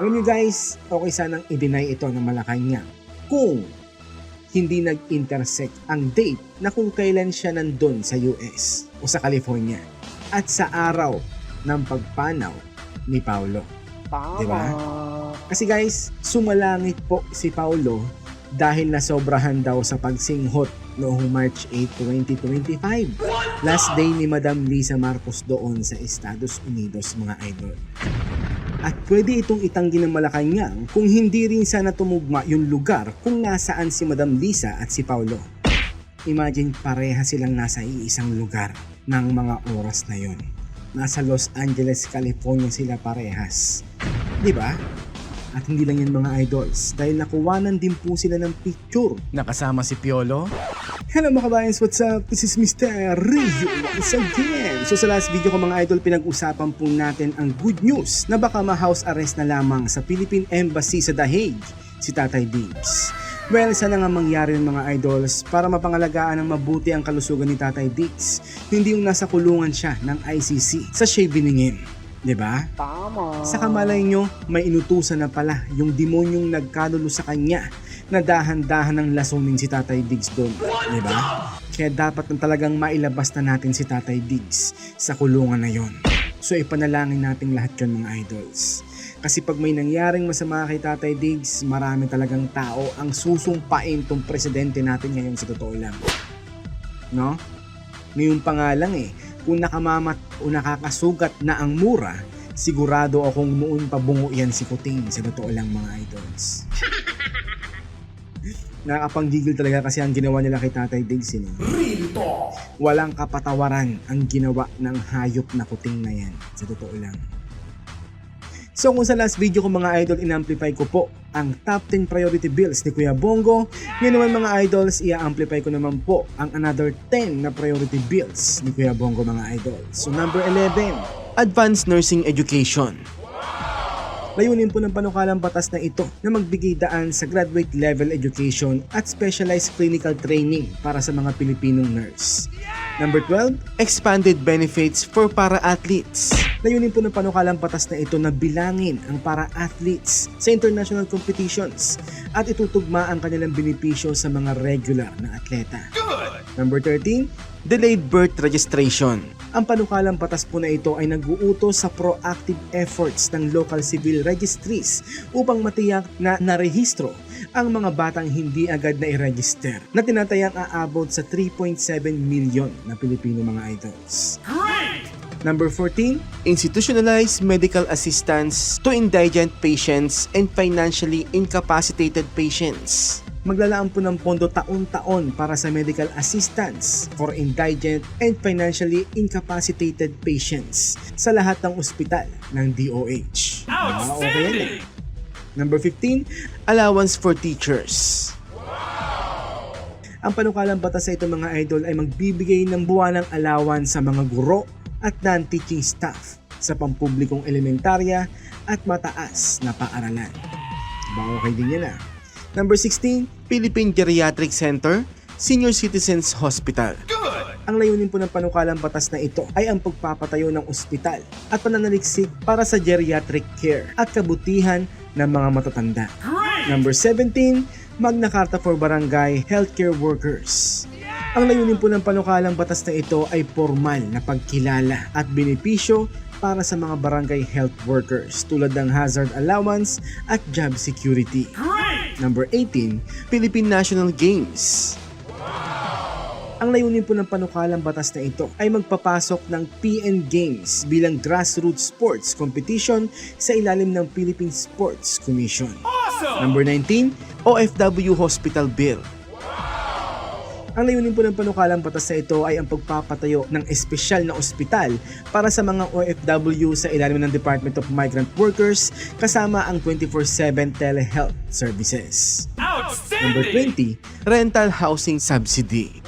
Alam niyo guys, okay sanang i-deny ito ng Malacanang kung hindi nag-intersect ang date na kung kailan siya nandun sa US o sa California at sa araw ng pagpanaw ni Paulo. Tama. Diba? Kasi guys, sumalangit po si Paulo dahil nasobrahan daw sa pagsinghot noong March 8, 2025. Last day ni Madam Lisa Marcos doon sa Estados Unidos mga idol. At pwede itong itanggi ng Malacanang kung hindi rin sana tumugma yung lugar kung nasaan si Madam Lisa at si Paulo. Imagine pareha silang nasa iisang lugar ng mga oras na yon. Nasa Los Angeles, California sila parehas. Di ba? At hindi lang yan mga idols dahil nakuwanan din po sila ng picture. Nakasama si Piolo. Hello mga kabayans, what's up? This is Mr. Rizzo once again. So sa last video ko mga idol, pinag-usapan po natin ang good news na baka ma-house arrest na lamang sa Philippine Embassy sa The Hague si Tatay Diggs. Well, sana nga mangyari ng mga idols para mapangalagaan ng mabuti ang kalusugan ni Tatay Diggs. Hindi yung nasa kulungan siya ng ICC sa siya biningin. 'Di ba? Tama. Sa kamalay nyo, may inutusan na pala yung demonyong nagkalulo sa kanya na dahan-dahan ng lasunin si Tatay Diggs doon. Di ba? Kaya dapat na talagang mailabas na natin si Tatay Diggs sa kulungan na yon. So ipanalangin nating lahat yun mga idols. Kasi pag may nangyaring masama kay Tatay Diggs, marami talagang tao ang susumpain tong presidente natin ngayon sa totoo lang. No? Ngayon pa nga lang eh, kung nakamamat o nakakasugat na ang mura, sigurado akong noon pa bungo yan si Kuting sa totoo lang mga idols. Nakapanggigil talaga kasi ang ginawa nila kay Tatay Diggs yun. Walang kapatawaran ang ginawa ng hayop na kuting na yan. Sa totoo lang. So kung sa last video ko mga idol, in-amplify ko po ang top 10 priority bills ni Kuya Bongo. Ngayon naman mga idols, i-amplify ko naman po ang another 10 na priority bills ni Kuya Bongo mga idols. So number 11, Advanced Nursing Education. Layunin po ng panukalang batas na ito na magbigay daan sa graduate level education at specialized clinical training para sa mga Pilipinong nurse. Number 12, expanded benefits for para-athletes. Layunin po ng panukalang batas na ito na bilangin ang para-athletes sa international competitions at itutugma ang kanilang benepisyo sa mga regular na atleta. Number 13, delayed birth registration. Ang panukalang batas po na ito ay nag-uutos sa proactive efforts ng local civil registries upang matiyak na narehistro ang mga batang hindi agad na i-register na tinatayang aabot sa 3.7 million na Pilipino mga idols. Number 14, institutionalized medical assistance to indigent patients and financially incapacitated patients. Maglalaan po ng pondo taon-taon para sa medical assistance for indigent and financially incapacitated patients sa lahat ng ospital ng DOH. Ah, okay yan eh. Number 15, allowance for teachers. Ang panukalang batas sa ito mga idol ay magbibigay ng buwanang allowance sa mga guro at non-teaching staff sa pampublikong elementarya at mataas na paaralan. Ba okay din yan ah. Number 16, Philippine Geriatric Center, Senior Citizens Hospital. Ang layunin po ng panukalang batas na ito ay ang pagpapatayo ng ospital at pananaliksik para sa geriatric care at kabutihan ng mga matatanda. Number 17, Magna Carta for Barangay Healthcare Workers. Ang layunin po ng panukalang batas na ito ay formal na pagkilala at benepisyo para sa mga barangay health workers tulad ng hazard allowance at job security. Number 18, Philippine National Games. Ang layunin po ng panukalang batas na ito ay magpapasok ng PN Games bilang grassroots sports competition sa ilalim ng Philippine Sports Commission. Number 19, OFW Hospital Bill. Ang layunin po ng panukalang batas na ito ay ang pagpapatayo ng espesyal na ospital para sa mga OFW sa ilalim ng Department of Migrant Workers kasama ang 24-7 telehealth services. Number 20, rental housing subsidy.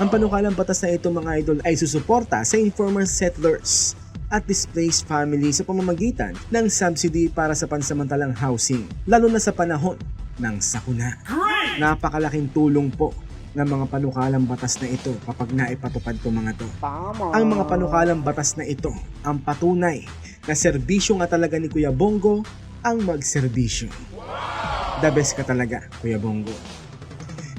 Ang panukalang batas na ito mga idol ay susuporta sa informal settlers at displaced families sa pamamagitan ng subsidy para sa pansamantalang housing, lalo na sa panahon ng sakuna. Napakalaking tulong po ng mga panukalang batas na ito kapag naipatupad ko mga to. Tama. Ang mga panukalang batas na ito ang patunay na serbisyo nga talaga ni Kuya Bongo ang magserbisyo. The best ka talaga, Kuya Bongo.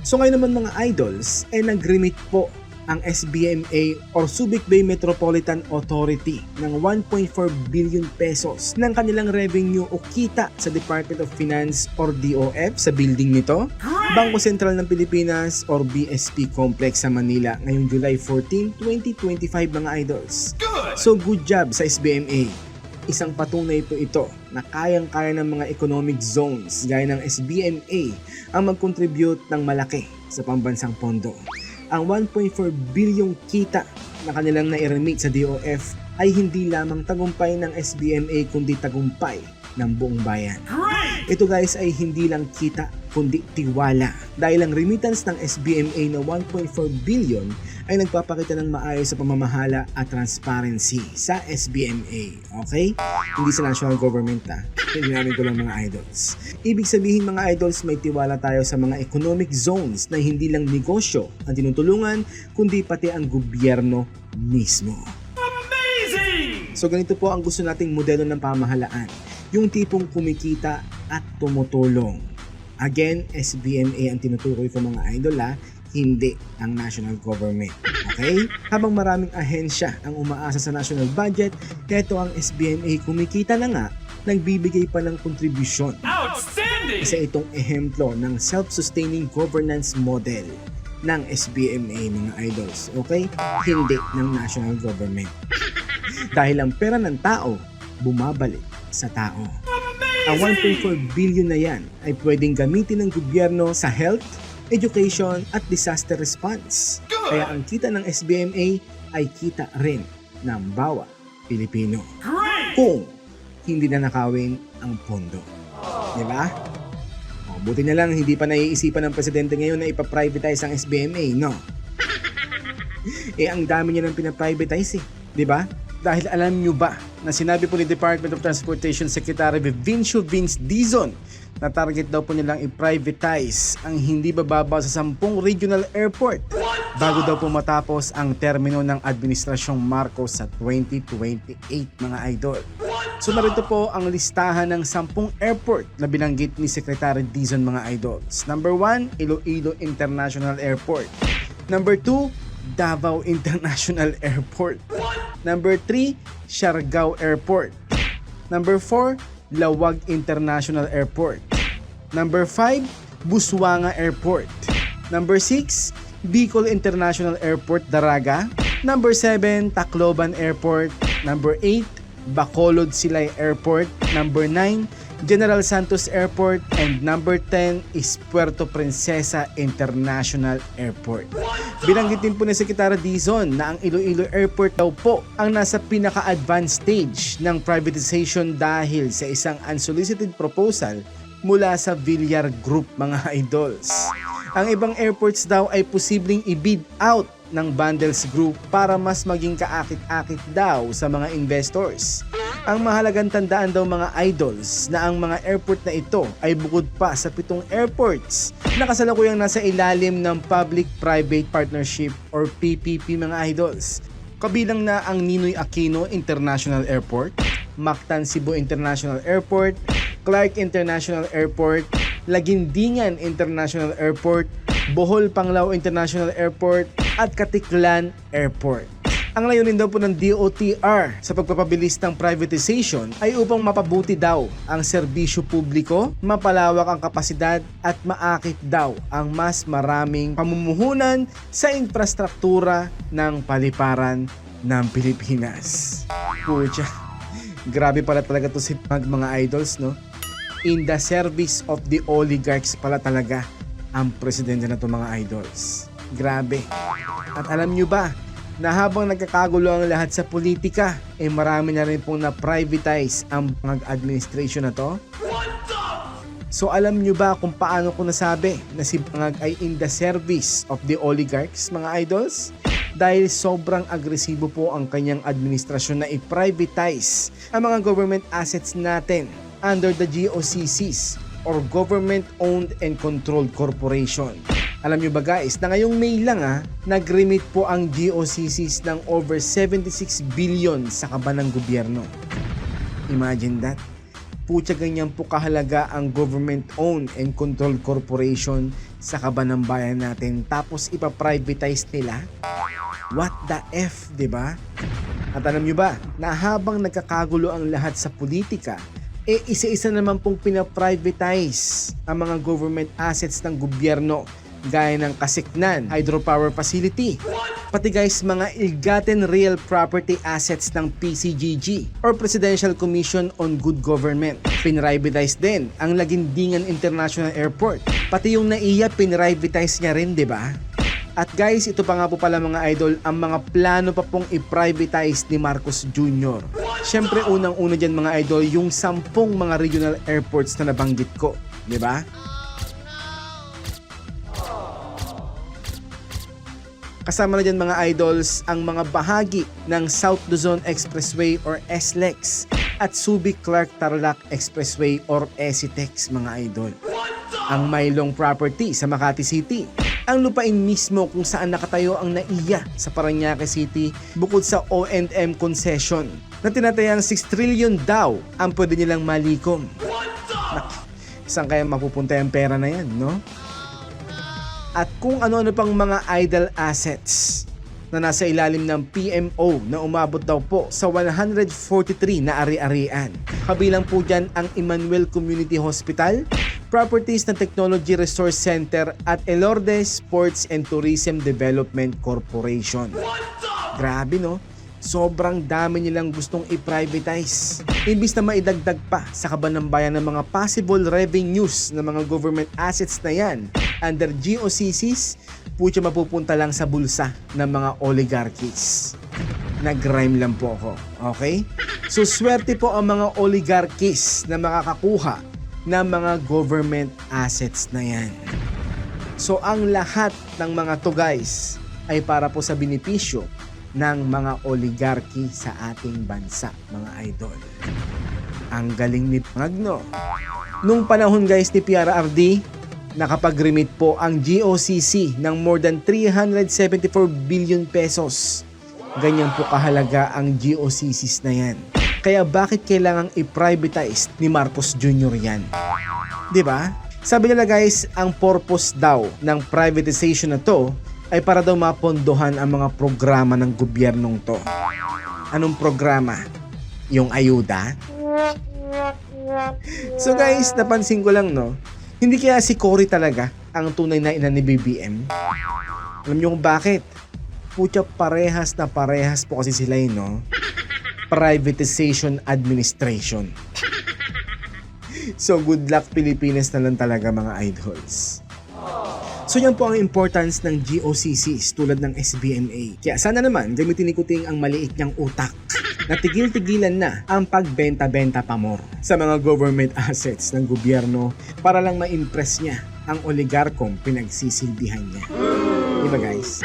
So ngayon naman mga idols, eh nag-remit po ang SBMA or Subic Bay Metropolitan Authority ng 1.4 billion pesos ng kanilang revenue o kita sa Department of Finance or DOF sa building nito, Bangko Sentral ng Pilipinas or BSP Complex sa Manila ngayong July 14, 2025 mga idols. So good job sa SBMA. Isang patunay po ito na kayang-kaya ng mga economic zones gaya ng SBMA ang mag-contribute ng malaki sa pambansang pondo. Ang 1.4 bilyong kita na kanilang nai-remit sa DOF ay hindi lamang tagumpay ng SBMA kundi tagumpay ng buong bayan. Ito guys ay hindi lang kita kundi tiwala dahil ang remittance ng SBMA na 1.4 billion ay nagpapakita ng maayos sa pamamahala at transparency sa SBMA. Okay? Hindi sa national government ha. Tingnan ko lang mga idols. Ibig sabihin mga idols may tiwala tayo sa mga economic zones na hindi lang negosyo ang tinutulungan kundi pati ang gobyerno mismo. So ganito po ang gusto nating modelo ng pamahalaan. Yung tipong kumikita at tumutulong. Again, SBMA ang tinutukoy ko mga idol ha, hindi ang national government. Okay? Habang maraming ahensya ang umaasa sa national budget, ito ang SBMA kumikita na nga, nagbibigay pa ng kontribusyon. Outstanding! Isa itong ehemplo ng self-sustaining governance model ng SBMA mga idols. Okay? Hindi ng national government. Dahil ang pera ng tao, bumabalik sa tao. Ang 1.4 billion na yan ay pwedeng gamitin ng gobyerno sa health, education at disaster response. Kaya ang kita ng SBMA ay kita rin ng bawat Pilipino. Kung hindi na nakawin ang pondo. Di ba? O, buti na lang hindi pa naiisipan ng presidente ngayon na ipaprivatize ang SBMA, no? eh ang dami niya nang pinaprivatize eh. Di ba? Dahil alam nyo ba na sinabi po ni Department of Transportation Secretary Vincio Vince Dizon na target daw po nilang i-privatize ang hindi bababa sa 10 regional airport bago daw po matapos ang termino ng Administrasyong Marcos sa 2028 mga idol. So narito po ang listahan ng 10 airport na binanggit ni Secretary Dizon mga idols. Number 1, Iloilo International Airport. Number 2, Davao International Airport. Number 3, Siargao Airport. Number 4, Lawag International Airport. Number 5, Busuanga Airport. Number 6, Bicol International Airport, Daraga. Number 7, Tacloban Airport. Number 8, Bacolod Silay Airport. Number 9, General Santos Airport. And number 10 is Puerto Princesa International Airport. Binanggit din po ni Secretary Dizon na ang Iloilo Airport daw po ang nasa pinaka-advanced stage ng privatization dahil sa isang unsolicited proposal mula sa Villar Group mga idols. Ang ibang airports daw ay posibleng i-bid out ng Bundles Group para mas maging kaakit-akit daw sa mga investors. Ang mahalagang tandaan daw mga idols na ang mga airport na ito ay bukod pa sa pitong airports na kasalukuyang nasa ilalim ng Public-Private Partnership or PPP mga idols. Kabilang na ang Ninoy Aquino International Airport, Mactan Cebu International Airport, Clark International Airport, Lagindingan International Airport, Bohol Panglao International Airport, at Katiklan Airport. Ang layunin daw po ng DOTR sa pagpapabilis ng privatization ay upang mapabuti daw ang serbisyo publiko, mapalawak ang kapasidad at maakit daw ang mas maraming pamumuhunan sa infrastruktura ng paliparan ng Pilipinas. Pucha, grabe pala talaga to si Pag mga idols, no? In the service of the oligarchs pala talaga ang presidente na to mga idols. Grabe. At alam nyo ba, na habang nagkakagulo ang lahat sa politika, eh marami na rin pong na-privatize ang mga administration na to? So alam nyo ba kung paano ko nasabi na si Bangag ay in the service of the oligarchs mga idols? Dahil sobrang agresibo po ang kanyang administrasyon na i-privatize ang mga government assets natin under the GOCCs or Government Owned and Controlled Corporation. Alam nyo ba guys, na ngayong May lang ha, nag-remit po ang GOCCs ng over 76 billion sa kaba ng gobyerno. Imagine that. Putya ganyan po kahalaga ang government-owned and controlled corporation sa kaban ng bayan natin tapos ipa-privatize nila? What the F, ba? At alam nyo ba, na habang nagkakagulo ang lahat sa politika, eh isa-isa naman pong pinaprivatize ang mga government assets ng gobyerno gaya ng Kasiknan Hydropower Facility. Pati guys, mga ill-gotten real property assets ng PCGG or Presidential Commission on Good Government. Pinrivatize din ang Lagindingan International Airport. Pati yung NAIA, pinrivatize niya rin, di ba? At guys, ito pa nga po pala mga idol, ang mga plano pa pong i-privatize ni Marcos Jr. Siyempre unang-una dyan mga idol, yung sampung mga regional airports na nabanggit ko. Ba? Kasama na dyan mga idols ang mga bahagi ng South Luzon Expressway or SLEX at Subic Clark Tarlac Expressway or SCTEX mga idol. Ang Maylong property sa Makati City. Ang lupain mismo kung saan nakatayo ang NAIA sa Paranaque City bukod sa O&M concession na tinatayang 6 trillion daw ang pwede nilang malikom. Nak, saan kaya mapupunta yung pera na yan, no? At kung ano-ano pang mga idle assets na nasa ilalim ng PMO na umabot daw po sa 143 na ari-arian. Kabilang po dyan ang Emmanuel Community Hospital, properties ng Technology Resource Center at Elorde Sports and Tourism Development Corporation. Grabe no? Sobrang dami nilang gustong i-privatize. Imbis na maidagdag pa sa kaban ng bayan ng mga possible revenues ng mga government assets na yan under GOCCs, putya mapupunta lang sa bulsa ng mga oligarchies. Nag-rhyme lang po ako, okay? So swerte po ang mga oligarchies na makakakuha ng mga government assets na yan. So ang lahat ng mga to guys ay para po sa benepisyo ng mga oligarki sa ating bansa, mga idol. Ang galing ni Magno. Nung panahon guys ni PRRD, nakapag-remit po ang GOCC ng more than 374 billion pesos. Ganyan po kahalaga ang GOCCs na yan. Kaya bakit kailangang i-privatize ni Marcos Jr. yan? ba? Sabi nila guys, ang purpose daw ng privatization na to ay para daw mapondohan ang mga programa ng gobyernong to. Anong programa? Yung ayuda? So guys, napansin ko lang no, hindi kaya si Cory talaga ang tunay na ina ni BBM? Alam niyo kung bakit? Putya parehas na parehas po kasi sila yun, no? Privatization Administration. so good luck Pilipinas na lang talaga mga idols. So yan po ang importance ng GOCCs tulad ng SBMA. Kaya sana naman gamitin ni Kuting ang maliit niyang utak na tigil-tigilan na ang pagbenta-benta pa more sa mga government assets ng gobyerno para lang ma-impress niya ang oligarkong pinagsisilbihan niya. Diba guys?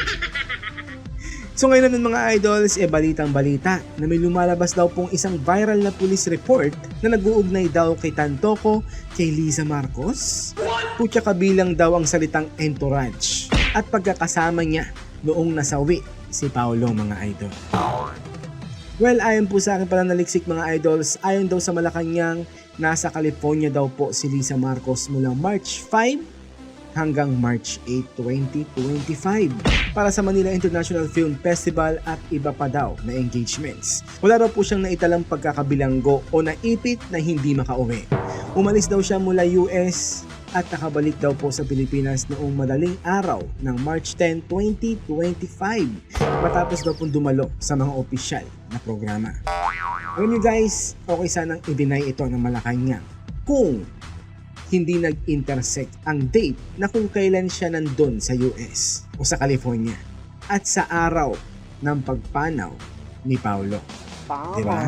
So ngayon naman mga idols, e balitang balita na may lumalabas daw pong isang viral na police report na nag-uugnay daw kay Tantoko, kay Liza Marcos. Putya kabilang daw ang salitang entourage at pagkakasama niya noong nasawi si Paolo mga idol. Well, ayon po sa akin pala naliksik mga idols, ayon daw sa Malacanang, nasa California daw po si Lisa Marcos mula March 5 hanggang March 8, 2025 para sa Manila International Film Festival at iba pa daw na engagements. Wala daw po siyang naitalang pagkakabilanggo o naipit na hindi makauwi. Umalis daw siya mula US at nakabalik daw po sa Pilipinas noong madaling araw ng March 10, 2025 matapos daw pong dumalo sa mga opisyal na programa. Alam niyo guys, okay sanang i-deny ito ng Malacanang kung hindi nag-intersect ang date na kung kailan siya nandun sa US o sa California at sa araw ng pagpanaw ni Paulo. Diba?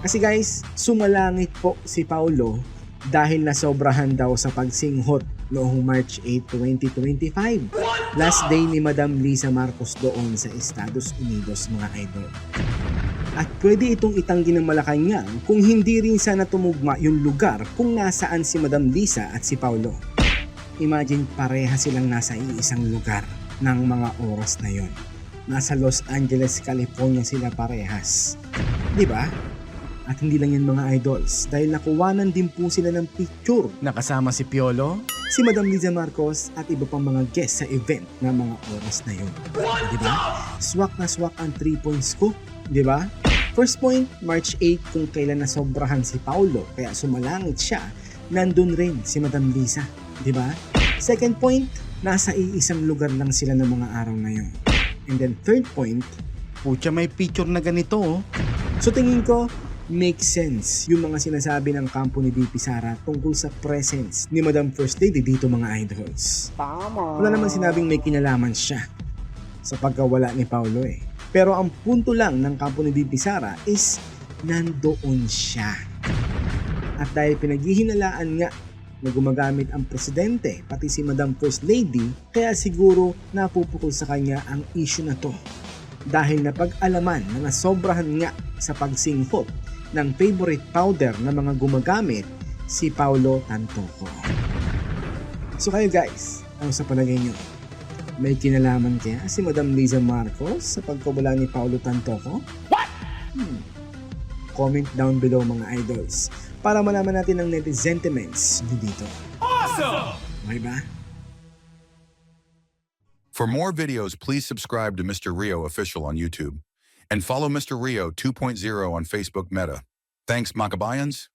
Kasi guys, sumalangit po si Paulo dahil nasobrahan daw sa pagsinghot noong March 8, 2025. Last day ni Madam Lisa Marcos doon sa Estados Unidos mga idol. At pwede itong itanggi ng Malacanang kung hindi rin sana tumugma yung lugar kung nasaan si Madam Lisa at si Paulo. Imagine pareha silang nasa iisang lugar ng mga oras na yon. Nasa Los Angeles, California sila parehas. Di ba? At hindi lang yan mga idols dahil nakuwanan din po sila ng picture na kasama si Piolo, si Madam Liza Marcos at iba pang mga guest sa event na mga oras na yun. Di ba? Swak na swak ang 3 points ko. Di ba? First point, March 8 kung kailan nasobrahan si Paulo kaya sumalangit siya, nandun rin si Madam Liza. Di ba? Second point, nasa iisang lugar lang sila ng mga araw na yun. And then third point, Pucha, may picture na ganito oh. So tingin ko, makes sense yung mga sinasabi ng kampo ni DP Sara tungkol sa presence ni Madam First Lady dito mga idols. Tama. Wala namang sinabing may kinalaman siya sa pagkawala ni Paulo eh. Pero ang punto lang ng kampo ni DP Sara is nandoon siya. At dahil pinaghihinalaan nga na gumagamit ang presidente pati si Madam First Lady, kaya siguro napupukol sa kanya ang issue na to. Dahil napag-alaman na nasobrahan nga sa pagsinghot ng favorite powder na mga gumagamit si Paulo Tantoco. So kayo guys, ano sa palagay nyo? May kinalaman kaya si Madam Liza Marcos sa pagkawala ni Paulo Tantoco? What? Hmm. Comment down below mga idols para malaman natin ang natin sentiments dito. Awesome! Okay ba? For more videos, please subscribe to Mr. Rio Official on YouTube and follow Mr. Rio 2.0 on Facebook Meta. Thanks, Makabayans.